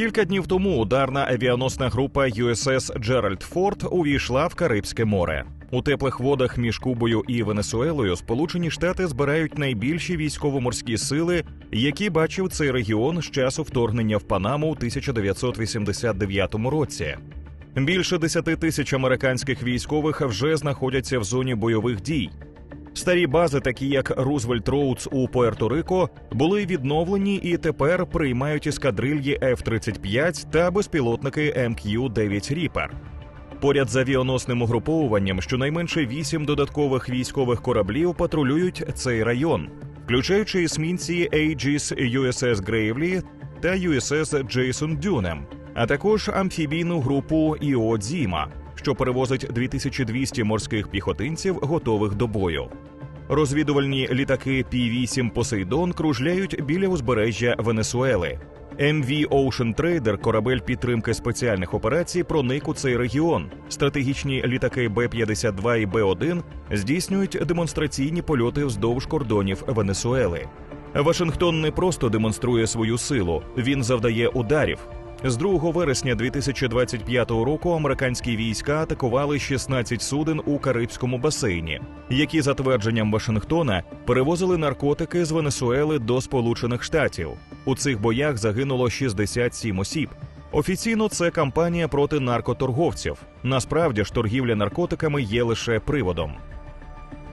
Кілька днів тому ударна авіаносна група USS Джеральд Форд увійшла в Карибське море. У теплих водах між Кубою і Венесуелою Сполучені Штати збирають найбільші військово-морські сили, які бачив цей регіон з часу вторгнення в Панаму у 1989 році. Більше 10 тисяч американських військових вже знаходяться в зоні бойових дій. Старі бази, такі як Рузвельт Роудс у Пуерто-Рико, були відновлені і тепер приймають ескадрильї F-35 та безпілотники МК-9 Ріпер. Поряд з авіаносним угруповуванням щонайменше вісім додаткових військових кораблів патрулюють цей район, включаючи есмінці Aegis USS Gravely та USS Джейсон Дюнем, а також амфібійну групу Іо Дзіма, що перевозить 2200 морських піхотинців, готових до бою. Розвідувальні літаки Пі-8 Посейдон кружляють біля узбережжя Венесуели. MV Ocean Trader, корабель підтримки спеціальних операцій, проник у цей регіон. Стратегічні літаки Б-52 і Б-1 здійснюють демонстраційні польоти вздовж кордонів Венесуели. Вашингтон не просто демонструє свою силу, він завдає ударів. З 2 вересня 2025 року американські війська атакували 16 суден у Карибському басейні, які за твердженням Вашингтона перевозили наркотики з Венесуели до Сполучених Штатів. У цих боях загинуло 67 осіб. Офіційно це кампанія проти наркоторговців. Насправді ж торгівля наркотиками є лише приводом.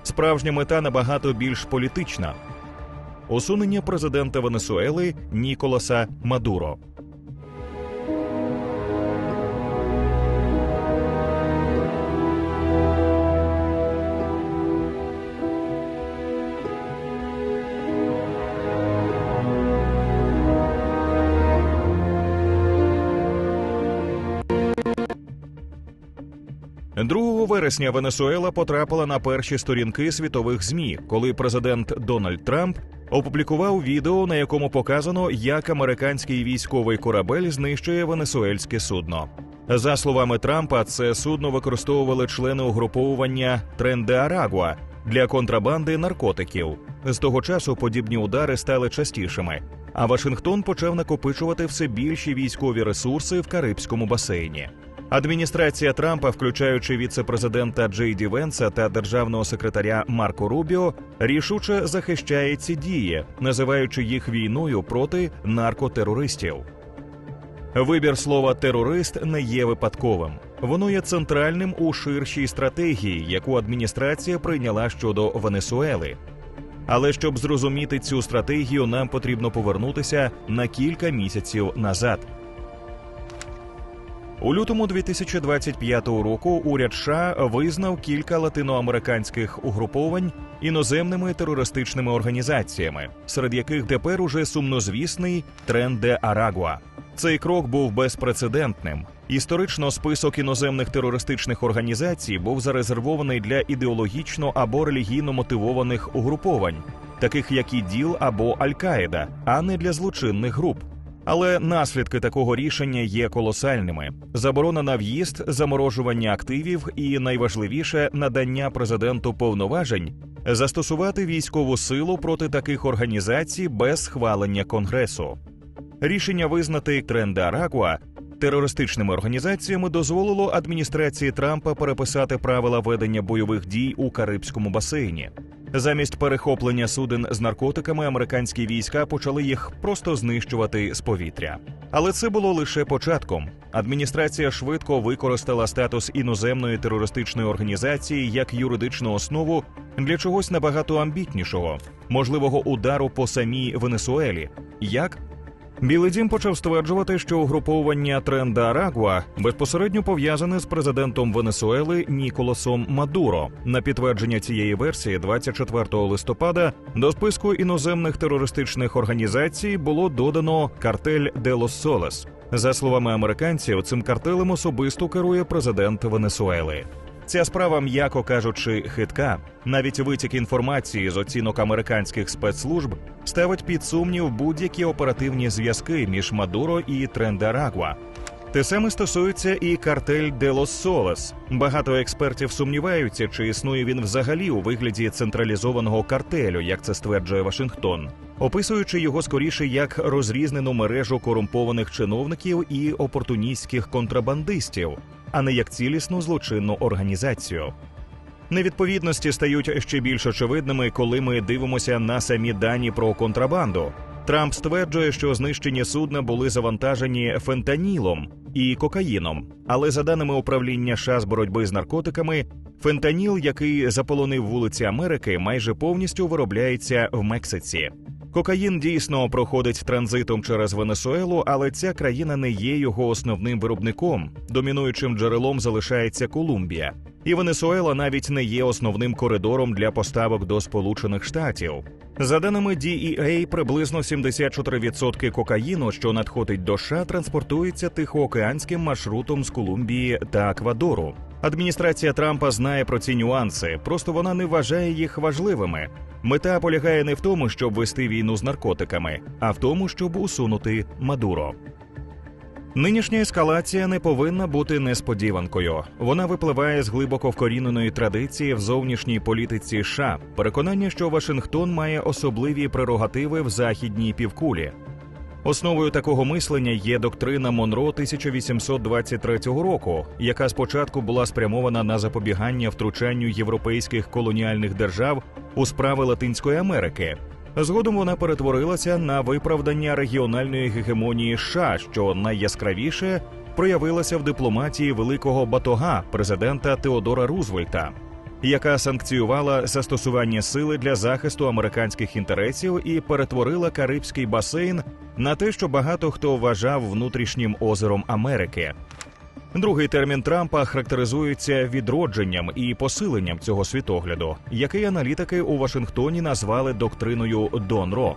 Справжня мета набагато більш політична усунення президента Венесуели Ніколаса Мадуро. Другого вересня Венесуела потрапила на перші сторінки світових змі, коли президент Дональд Трамп опублікував відео, на якому показано, як американський військовий корабель знищує венесуельське судно. За словами Трампа, це судно використовували члени угруповування Тренде Арагуа для контрабанди наркотиків. З того часу подібні удари стали частішими. А Вашингтон почав накопичувати все більші військові ресурси в Карибському басейні. Адміністрація Трампа, включаючи віце-президента Джей Ді Венса та державного секретаря Марко Рубіо, рішуче захищає ці дії, називаючи їх війною проти наркотерористів. Вибір слова терорист не є випадковим. Воно є центральним у ширшій стратегії, яку адміністрація прийняла щодо Венесуели. Але щоб зрозуміти цю стратегію, нам потрібно повернутися на кілька місяців назад. У лютому 2025 року уряд США визнав кілька латиноамериканських угруповань іноземними терористичними організаціями, серед яких тепер уже сумнозвісний тренд де Арагуа. Цей крок був безпрецедентним. Історично список іноземних терористичних організацій був зарезервований для ідеологічно або релігійно мотивованих угруповань, таких як ІДІЛ або Аль-Каїда, а не для злочинних груп. Але наслідки такого рішення є колосальними: заборона на в'їзд, заморожування активів і найважливіше надання президенту повноважень застосувати військову силу проти таких організацій без схвалення конгресу. Рішення визнати тренди Аракуа терористичними організаціями дозволило адміністрації Трампа переписати правила ведення бойових дій у Карибському басейні. Замість перехоплення суден з наркотиками американські війська почали їх просто знищувати з повітря. Але це було лише початком. Адміністрація швидко використала статус іноземної терористичної організації як юридичну основу для чогось набагато амбітнішого, можливого удару по самій Венесуелі. Як Білий дім почав стверджувати, що угруповання Тренда Арагуа безпосередньо пов'язане з президентом Венесуели Ніколасом Мадуро. На підтвердження цієї версії, 24 листопада, до списку іноземних терористичних організацій було додано картель де Лос Солес. За словами американців, цим картелем особисто керує президент Венесуели. Ця справа, м'яко кажучи, хитка. Навіть витік інформації з оцінок американських спецслужб ставить під сумнів будь-які оперативні зв'язки між Мадуро і Трендарагуа. Те саме стосується і картель де Лос Солес. Багато експертів сумніваються, чи існує він взагалі у вигляді централізованого картелю, як це стверджує Вашингтон, описуючи його скоріше як розрізнену мережу корумпованих чиновників і опортуністських контрабандистів, а не як цілісну злочинну організацію. Невідповідності стають ще більш очевидними, коли ми дивимося на самі дані про контрабанду. Трамп стверджує, що знищені судна були завантажені фентанілом і кокаїном. Але за даними управління США з боротьби з наркотиками, фентаніл, який заполонив вулиці Америки, майже повністю виробляється в Мексиці. Кокаїн дійсно проходить транзитом через Венесуелу, але ця країна не є його основним виробником. Домінуючим джерелом залишається Колумбія, і Венесуела навіть не є основним коридором для поставок до Сполучених Штатів. За даними DEA, приблизно 74% кокаїну, що надходить до США, транспортується тихоокеанським маршрутом з Колумбії та Еквадору. Адміністрація Трампа знає про ці нюанси, просто вона не вважає їх важливими. Мета полягає не в тому, щоб вести війну з наркотиками, а в тому, щоб усунути Мадуро. Нинішня ескалація не повинна бути несподіванкою. Вона випливає з глибоко вкоріненої традиції в зовнішній політиці США, переконання, що Вашингтон має особливі прерогативи в західній півкулі. Основою такого мислення є доктрина Монро 1823 року, яка спочатку була спрямована на запобігання втручанню європейських колоніальних держав у справи Латинської Америки. Згодом вона перетворилася на виправдання регіональної гегемонії США, що найяскравіше проявилася в дипломатії великого батога президента Теодора Рузвельта, яка санкціювала застосування сили для захисту американських інтересів і перетворила Карибський басейн на те, що багато хто вважав внутрішнім озером Америки. Другий термін Трампа характеризується відродженням і посиленням цього світогляду, який аналітики у Вашингтоні назвали доктриною Донро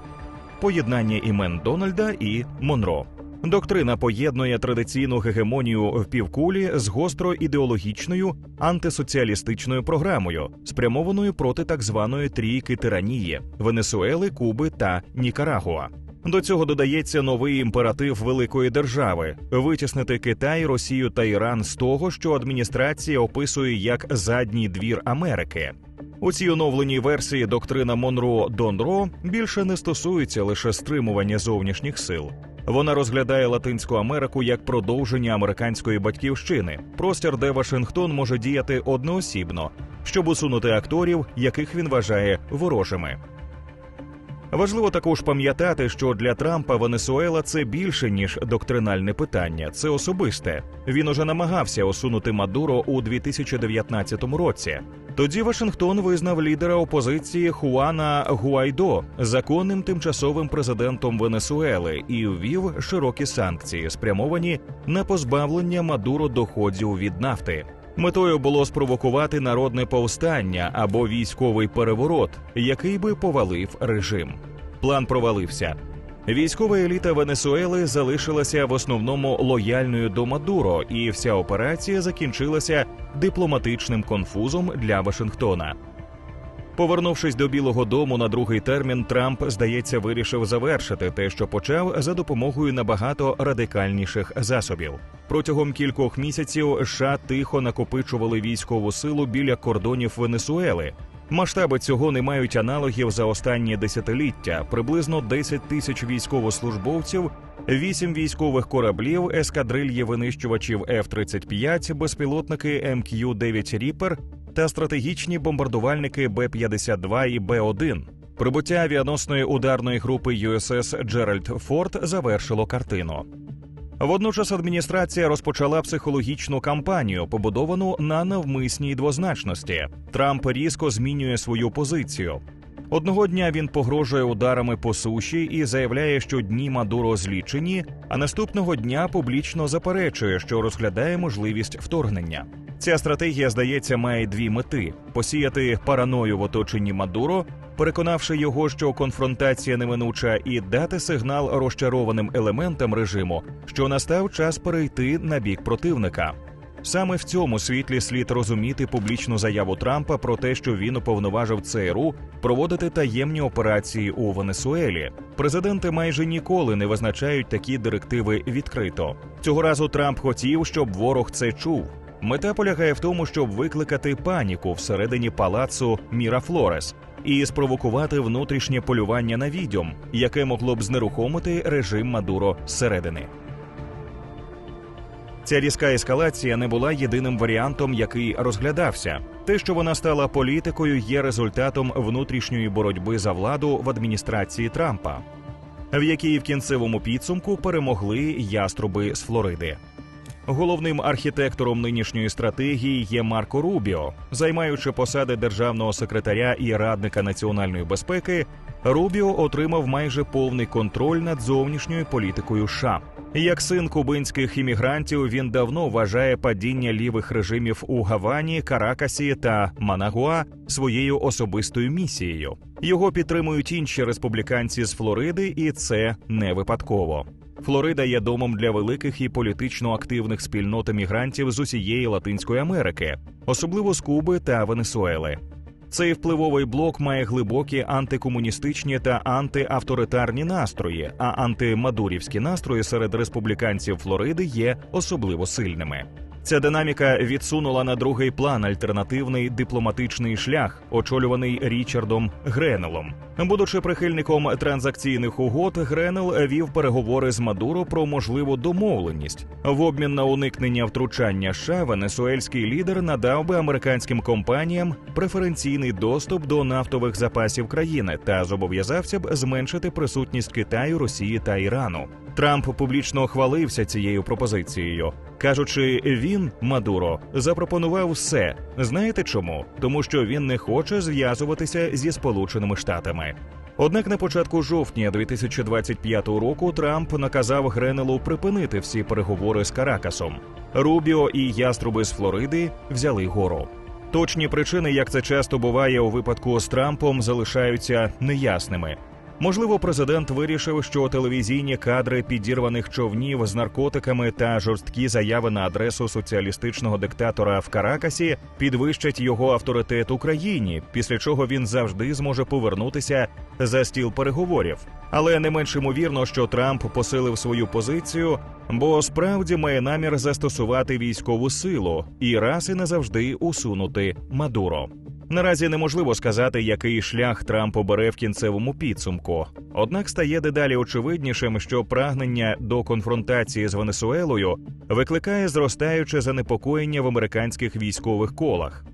поєднання імен Дональда і Монро. Доктрина поєднує традиційну гегемонію в півкулі з гостро ідеологічною антисоціалістичною програмою, спрямованою проти так званої трійки тиранії Венесуели, Куби та Нікарагуа. До цього додається новий імператив великої держави витіснити Китай, Росію та Іран з того, що адміністрація описує як задній двір Америки. У цій оновленій версії доктрина Монро Донро більше не стосується лише стримування зовнішніх сил. Вона розглядає Латинську Америку як продовження американської батьківщини, простір, де Вашингтон може діяти одноосібно, щоб усунути акторів, яких він вважає ворожими. Важливо також пам'ятати, що для Трампа Венесуела це більше ніж доктринальне питання, це особисте. Він уже намагався усунути Мадуро у 2019 році. Тоді Вашингтон визнав лідера опозиції Хуана Гуайдо законним тимчасовим президентом Венесуели і ввів широкі санкції, спрямовані на позбавлення Мадуро доходів від нафти. Метою було спровокувати народне повстання або військовий переворот, який би повалив режим. План провалився. Військова еліта Венесуели залишилася в основному лояльною до Мадуро, і вся операція закінчилася дипломатичним конфузом для Вашингтона. Повернувшись до Білого Дому на другий термін, Трамп, здається, вирішив завершити те, що почав за допомогою набагато радикальніших засобів. Протягом кількох місяців США тихо накопичували військову силу біля кордонів Венесуели. Масштаби цього не мають аналогів за останні десятиліття: приблизно 10 тисяч військовослужбовців, 8 військових кораблів, ескадрильї винищувачів F-35, безпілотники МК-9 Ріпер та стратегічні бомбардувальники Б-52 і Б-1. Прибуття авіаносної ударної групи USS Джеральд Форд завершило картину. Водночас адміністрація розпочала психологічну кампанію, побудовану на навмисній двозначності. Трамп різко змінює свою позицію. Одного дня він погрожує ударами по суші і заявляє, що дні Мадуро злічені, а наступного дня публічно заперечує, що розглядає можливість вторгнення. Ця стратегія, здається, має дві мети: посіяти параною в оточенні Мадуро, переконавши його, що конфронтація неминуча, і дати сигнал розчарованим елементам режиму, що настав час перейти на бік противника. Саме в цьому світлі слід розуміти публічну заяву Трампа про те, що він уповноважив ЦРУ проводити таємні операції у Венесуелі. Президенти майже ніколи не визначають такі директиви відкрито. Цього разу Трамп хотів, щоб ворог це чув. Мета полягає в тому, щоб викликати паніку всередині палацу Мірафлорес і спровокувати внутрішнє полювання на відьом, яке могло б знерухомити режим Мадуро зсередини. Ця різка ескалація не була єдиним варіантом, який розглядався. Те, що вона стала політикою, є результатом внутрішньої боротьби за владу в адміністрації Трампа, в якій в кінцевому підсумку перемогли яструби з Флориди. Головним архітектором нинішньої стратегії є Марко Рубіо, займаючи посади державного секретаря і радника національної безпеки. Рубіо отримав майже повний контроль над зовнішньою політикою. США. як син кубинських іммігрантів, він давно вважає падіння лівих режимів у Гавані, Каракасі та Манагуа своєю особистою місією. Його підтримують інші республіканці з Флориди, і це не випадково. Флорида є домом для великих і політично активних спільнот емігрантів з усієї Латинської Америки, особливо з Куби та Венесуели. Цей впливовий блок має глибокі антикомуністичні та антиавторитарні настрої, а антимадурівські настрої серед республіканців Флориди є особливо сильними. Ця динаміка відсунула на другий план альтернативний дипломатичний шлях, очолюваний Річардом Гренелом. Будучи прихильником транзакційних угод, Гренел вів переговори з Мадуро про можливу домовленість. В обмін на уникнення втручання США венесуельський лідер надав би американським компаніям преференційний доступ до нафтових запасів країни та зобов'язався б зменшити присутність Китаю, Росії та Ірану. Трамп публічно хвалився цією пропозицією, кажучи, він Мадуро запропонував все. Знаєте чому? Тому що він не хоче зв'язуватися зі Сполученими Штатами. Однак на початку жовтня 2025 року Трамп наказав Гренелу припинити всі переговори з Каракасом. Рубіо і яструби з Флориди взяли гору. Точні причини, як це часто буває у випадку з Трампом, залишаються неясними. Можливо, президент вирішив, що телевізійні кадри підірваних човнів з наркотиками та жорсткі заяви на адресу соціалістичного диктатора в Каракасі підвищать його авторитет Україні, після чого він завжди зможе повернутися за стіл переговорів. Але не менш ймовірно, що Трамп посилив свою позицію, бо справді має намір застосувати військову силу і раз і назавжди усунути Мадуро. Наразі неможливо сказати, який шлях Трамп обере в кінцевому підсумку. Однак стає дедалі очевиднішим, що прагнення до конфронтації з Венесуелою викликає зростаюче занепокоєння в американських військових колах.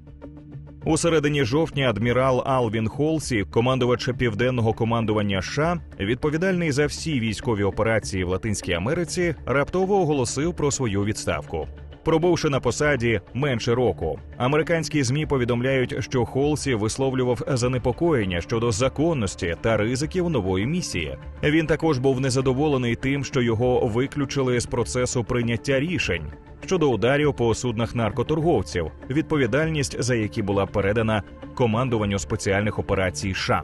У середині жовтня адмірал Алвін Холсі, командувач південного командування США, відповідальний за всі військові операції в Латинській Америці, раптово оголосив про свою відставку. Пробувши на посаді менше року, американські змі повідомляють, що Холсі висловлював занепокоєння щодо законності та ризиків нової місії. Він також був незадоволений тим, що його виключили з процесу прийняття рішень щодо ударів по суднах наркоторговців, відповідальність за які була передана командуванню спеціальних операцій США.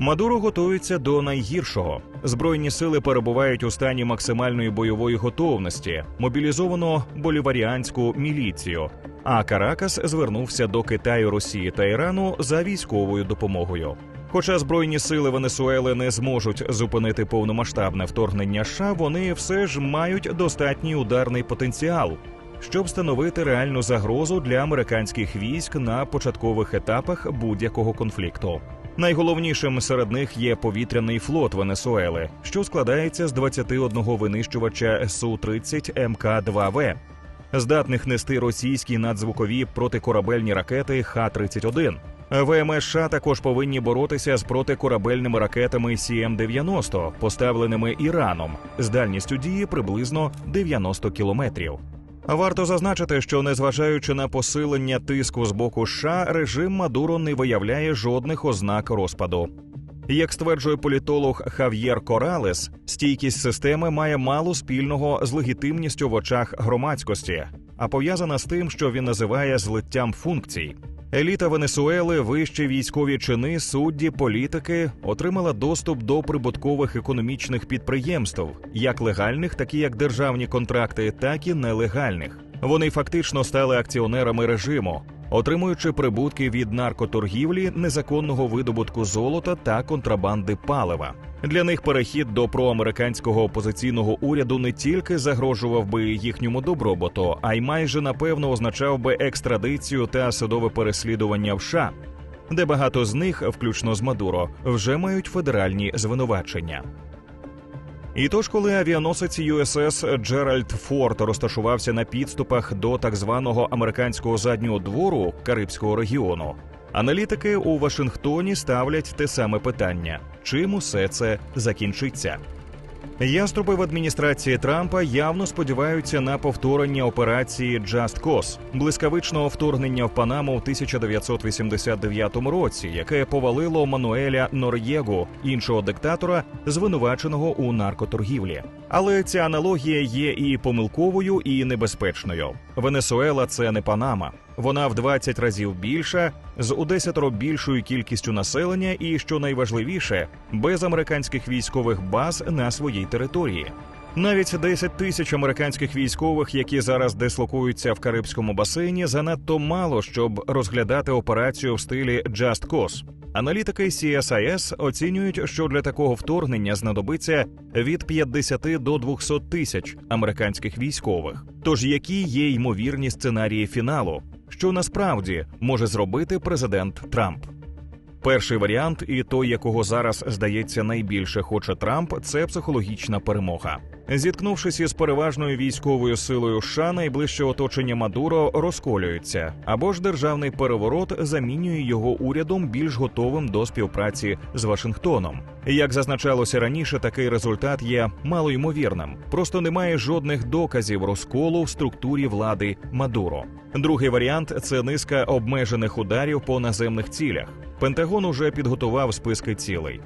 Мадуро готується до найгіршого. Збройні сили перебувають у стані максимальної бойової готовності, мобілізовано боліваріанську міліцію. А Каракас звернувся до Китаю, Росії та Ірану за військовою допомогою. Хоча збройні сили Венесуели не зможуть зупинити повномасштабне вторгнення, США, вони все ж мають достатній ударний потенціал, щоб становити реальну загрозу для американських військ на початкових етапах будь-якого конфлікту. Найголовнішим серед них є повітряний флот Венесуели, що складається з 21 винищувача су 30 МК 2 В, здатних нести російські надзвукові протикорабельні ракети Х-31. ВМС США також повинні боротися з протикорабельними ракетами СІМ-90, поставленими Іраном з дальністю дії приблизно 90 кілометрів. Варто зазначити, що незважаючи на посилення тиску з боку США, режим Мадуро не виявляє жодних ознак розпаду. Як стверджує політолог Хав'єр Коралес, стійкість системи має мало спільного з легітимністю в очах громадськості, а пов'язана з тим, що він називає злиттям функцій. Еліта Венесуели, вищі військові чини, судді, політики отримала доступ до прибуткових економічних підприємств, як легальних, такі як державні контракти, так і нелегальних. Вони фактично стали акціонерами режиму, отримуючи прибутки від наркоторгівлі, незаконного видобутку золота та контрабанди палива. Для них перехід до проамериканського опозиційного уряду не тільки загрожував би їхньому добробуту, а й майже напевно означав би екстрадицію та судове переслідування в США, де багато з них, включно з Мадуро, вже мають федеральні звинувачення. І тож, коли авіаносець USS Джеральд Форд розташувався на підступах до так званого американського заднього двору Карибського регіону, аналітики у Вашингтоні ставлять те саме питання: чим усе це закінчиться? Яструби в адміністрації Трампа явно сподіваються на повторення операції Just Cause, блискавичного вторгнення в Панаму в 1989 році, яке повалило Мануеля Нор'єгу, іншого диктатора, звинуваченого у наркоторгівлі. Але ця аналогія є і помилковою, і небезпечною. Венесуела це не Панама. Вона в 20 разів більша, з у десятеро більшою кількістю населення, і що найважливіше, без американських військових баз на своїй території. Навіть 10 тисяч американських військових, які зараз дислокуються в Карибському басейні, занадто мало, щоб розглядати операцію в стилі «Just Cause». Аналітики CSIS оцінюють, що для такого вторгнення знадобиться від 50 до 200 тисяч американських військових. Тож які є ймовірні сценарії фіналу, що насправді може зробити президент Трамп? Перший варіант, і той, якого зараз здається найбільше хоче Трамп, це психологічна перемога. Зіткнувшись із переважною військовою силою США, найближче оточення Мадуро розколюється, або ж державний переворот замінює його урядом більш готовим до співпраці з Вашингтоном. Як зазначалося раніше, такий результат є малоймовірним. Просто немає жодних доказів розколу в структурі влади Мадуро. Другий варіант це низка обмежених ударів по наземних цілях. Пентагон уже підготував списки цілей.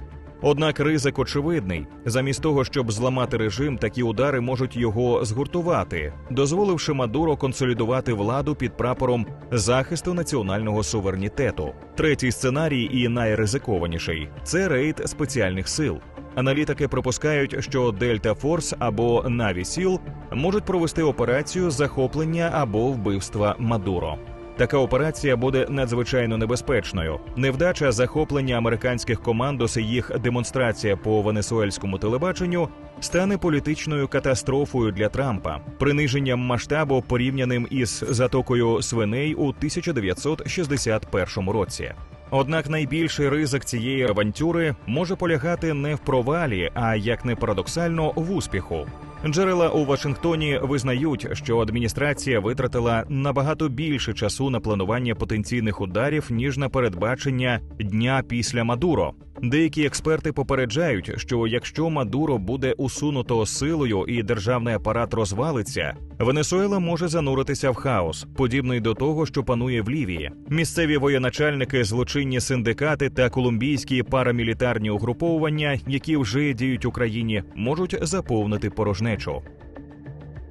Однак ризик очевидний. Замість того, щоб зламати режим, такі удари можуть його згуртувати, дозволивши Мадуро консолідувати владу під прапором захисту національного суверенітету. Третій сценарій і найризикованіший це рейд спеціальних сил. Аналітики припускають, що Дельта Форс або Наві Сіл можуть провести операцію захоплення або вбивства Мадуро. Така операція буде надзвичайно небезпечною. Невдача захоплення американських командос і їх демонстрація по венесуельському телебаченню стане політичною катастрофою для Трампа, приниженням масштабу порівняним із затокою свиней у 1961 році. Однак найбільший ризик цієї авантюри може полягати не в провалі, а як не парадоксально в успіху. Джерела у Вашингтоні визнають, що адміністрація витратила набагато більше часу на планування потенційних ударів ніж на передбачення дня після Мадуро. Деякі експерти попереджають, що якщо Мадуро буде усунуто силою і державний апарат розвалиться, Венесуела може зануритися в хаос, подібний до того, що панує в Лівії. Місцеві воєначальники, злочинні синдикати та колумбійські парамілітарні угруповування, які вже діють Україні, можуть заповнити порожнечу.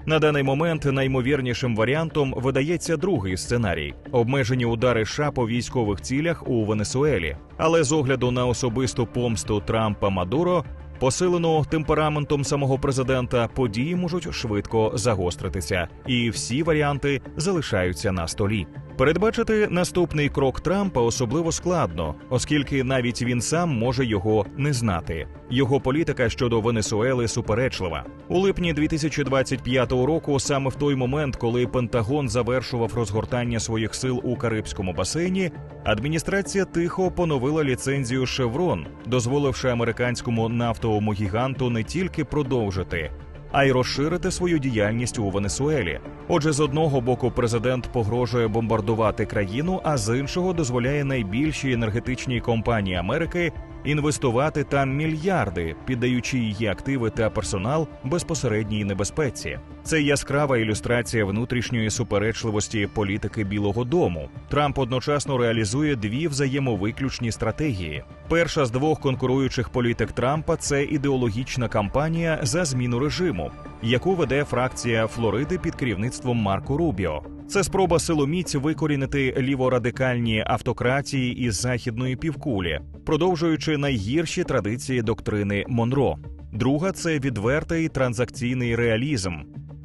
На даний момент наймовірнішим варіантом видається другий сценарій обмежені удари США по військових цілях у Венесуелі. Але з огляду на особисту помсту Трампа Мадуро, посилену темпераментом самого президента, події можуть швидко загостритися, і всі варіанти залишаються на столі. Передбачити наступний крок Трампа особливо складно, оскільки навіть він сам може його не знати. Його політика щодо Венесуели суперечлива у липні 2025 року, саме в той момент, коли Пентагон завершував розгортання своїх сил у Карибському басейні, адміністрація тихо поновила ліцензію Шеврон, дозволивши американському нафтовому гіганту не тільки продовжити а й розширити свою діяльність у Венесуелі. Отже, з одного боку, президент погрожує бомбардувати країну, а з іншого дозволяє найбільшій енергетичній компанії Америки інвестувати там мільярди, піддаючи її активи та персонал безпосередній небезпеці. Це яскрава ілюстрація внутрішньої суперечливості політики Білого Дому. Трамп одночасно реалізує дві взаємовиключні стратегії. Перша з двох конкуруючих політик Трампа це ідеологічна кампанія за зміну режиму. яку веде фракція Флориди під керівництвом Марко Рубіо. Це спроба силоміць викорінити ліворадикальні автократії із західної півкулі, продовжуючи найгірші традиції доктрини Монро. Друга це відвертий транзакційний реалізм,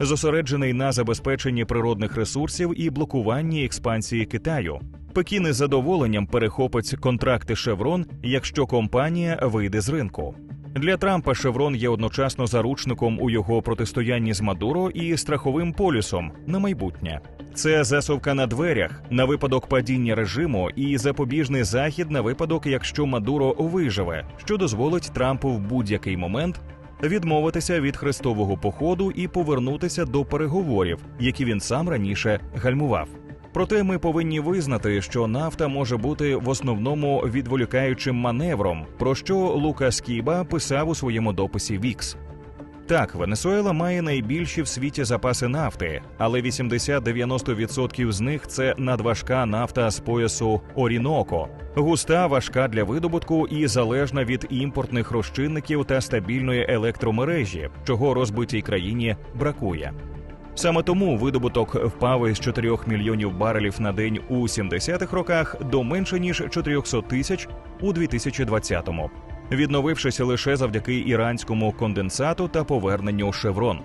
зосереджений на забезпеченні природних ресурсів і блокуванні експансії Китаю. Пекін із задоволенням перехопить контракти Шеврон, якщо компанія вийде з ринку. Для Трампа Шеврон є одночасно заручником у його протистоянні з Мадуро і страховим полюсом на майбутнє. Це засувка на дверях на випадок падіння режиму і запобіжний захід на випадок, якщо Мадуро виживе, що дозволить Трампу в будь-який момент відмовитися від хрестового походу і повернутися до переговорів, які він сам раніше гальмував. Проте ми повинні визнати, що нафта може бути в основному відволікаючим маневром, про що Лукас Кіба писав у своєму дописі Вікс. Так, Венесуела має найбільші в світі запаси нафти, але 80-90% з них це надважка нафта з поясу Оріноко, густа, важка для видобутку і залежна від імпортних розчинників та стабільної електромережі, чого розбитій країні бракує. Саме тому видобуток впав із 4 мільйонів барелів на день у 70-х роках до менше ніж 400 тисяч у 2020-му, відновившися лише завдяки іранському конденсату та поверненню Шеврон.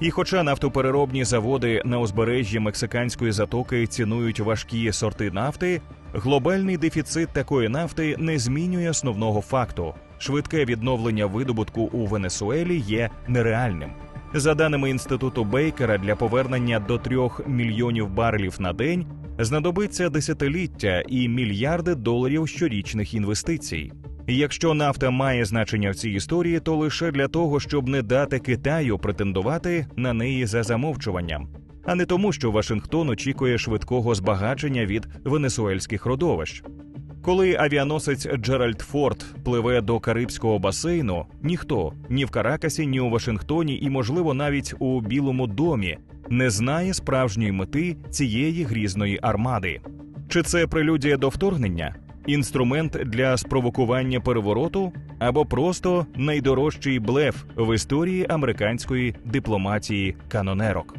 І, хоча нафтопереробні заводи на узбережжі мексиканської затоки цінують важкі сорти нафти, глобальний дефіцит такої нафти не змінює основного факту: швидке відновлення видобутку у Венесуелі є нереальним. За даними інституту Бейкера, для повернення до 3 мільйонів барелів на день знадобиться десятиліття і мільярди доларів щорічних інвестицій. Якщо нафта має значення в цій історії, то лише для того, щоб не дати Китаю претендувати на неї за замовчуванням, а не тому, що Вашингтон очікує швидкого збагачення від венесуельських родовищ. Коли авіаносець Джеральд Форд пливе до Карибського басейну, ніхто ні в Каракасі, ні у Вашингтоні, і, можливо, навіть у Білому домі не знає справжньої мети цієї грізної армади. Чи це прелюдія до вторгнення, інструмент для спровокування перевороту або просто найдорожчий блеф в історії американської дипломатії канонерок?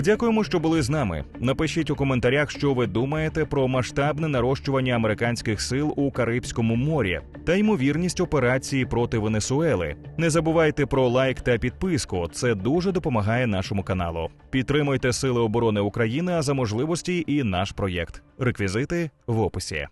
Дякуємо, що були з нами. Напишіть у коментарях, що ви думаєте про масштабне нарощування американських сил у Карибському морі та ймовірність операції проти Венесуели. Не забувайте про лайк та підписку. Це дуже допомагає нашому каналу. Підтримуйте Сили оборони України а за можливості і наш проєкт. Реквізити в описі.